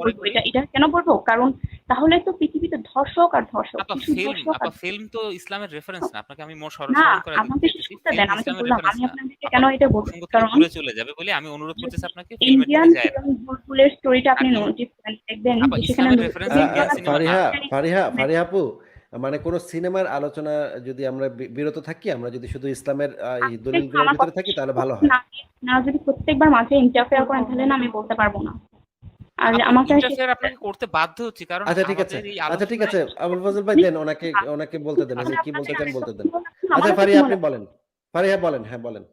বলব এটা এটা কেন বলব? কারণ তাহলে তো পৃথিবীতে ধর্ষক আর ধর্ষক ফিল্ম তো ইসলামের রেফারেন্স না আপনাকে আমি মোর করে আমাকে দেন আমি বললাম আমি আপনাদেরকে কেন এটা বলব? কারণ দূরে চলে যাবে বলে আমি অনুরোধ করতেছি আপনাকে ফিল্মের দিকে ইন্ডিয়ান যায় স্টোরিটা আপনি নোটিস করেন দেখবেন সেখানে ফারিহা ফারিহা ফারিহা আপু মানে কোন সিনেমার আলোচনা যদি আমরা বিরত থাকি আমরা যদি শুধু ইসলামের দলিলগুলোর ভিতরে থাকি তাহলে ভালো হয়। না না যদি প্রত্যেকবার মাঝে ইন্টারফেয়ার করেন তাহলে না আমি বলতে পারব না। আর করতে আপনাকে করতে বাধ্য হচ্ছি? কারণ আচ্ছা ঠিক আছে। আচ্ছা ঠিক আছে। আবুল ফজল ভাই দেন ওনাকে ওনাকে বলতে দেন উনি কি বলতে চান বলতে দেন। আচ্ছা আপনি বলেন। ফারিহা বলেন হ্যাঁ বলেন।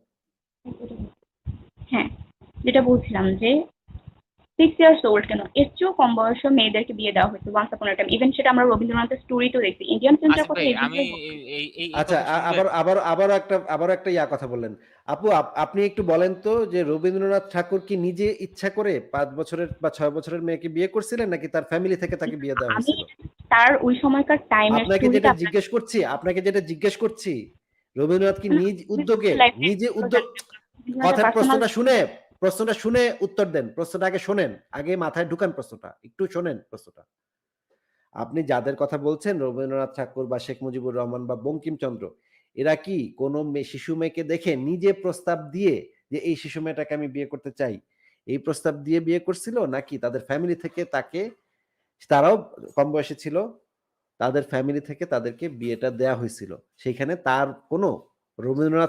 হ্যাঁ যেটা বলছিলাম যে সিক্স ইয়ার্স ওল্ড কেন? এর চেয়েও কম বয়সী মেয়েদেরকে বিয়ে দেওয়া হয়েছে ওয়ান্স আপন টাইম ইভেন সেটা আমরা রবীন্দ্রনাথের স্টোরিতেও দেখছি। ইন্ডিয়ান আসিফ কথা আচ্ছা আবার আবার আবার একটা আবার একটা ইয়া কথা বললেন। আপু আপনি একটু বলেন তো যে রবীন্দ্রনাথ ঠাকুর কি নিজে ইচ্ছা করে পাঁচ বছরের বা ছয় বছরের মেয়েকে বিয়ে করছিলেন নাকি তার ফ্যামিলি থেকে তাকে বিয়ে দেওয়া হয়েছিল? তার ওই সময়কার টাইমের আপনাকে যেটা জিজ্ঞেস করছি আপনাকে যেটা জিজ্ঞেস করছি রবীন্দ্রনাথ কি নিজ উদ্যোগে নিজে উদ্যোগ কথার প্রশ্নটা শুনে প্রশ্নটা শুনে উত্তর দেন, প্রশ্নটা আগে শোনেন, আগে মাথায় ঢুকান প্রশ্নটা, একটু শোনেন প্রশ্নটা। আপনি যাদের কথা বলছেন, রবীন্দ্রনাথ ঠাকুর বা শেখ মুজিবুর রহমান বা বঙ্কিমচন্দ্র, এরা কি কোনো শিশু মেয়েকে দেখে নিজে প্রস্তাব দিয়ে যে, এই শিশু মেয়েটাকে আমি বিয়ে করতে চাই এই প্রস্তাব দিয়ে বিয়ে করছিল নাকি তাদের ফ্যামিলি থেকে তাকে, তারাও কম বয়সে ছিল, তাদের ফ্যামিলি থেকে তাদেরকে বিয়েটা দেয়া হয়েছিল? সেখানে তার কোনো রবীন্দ্রনাথ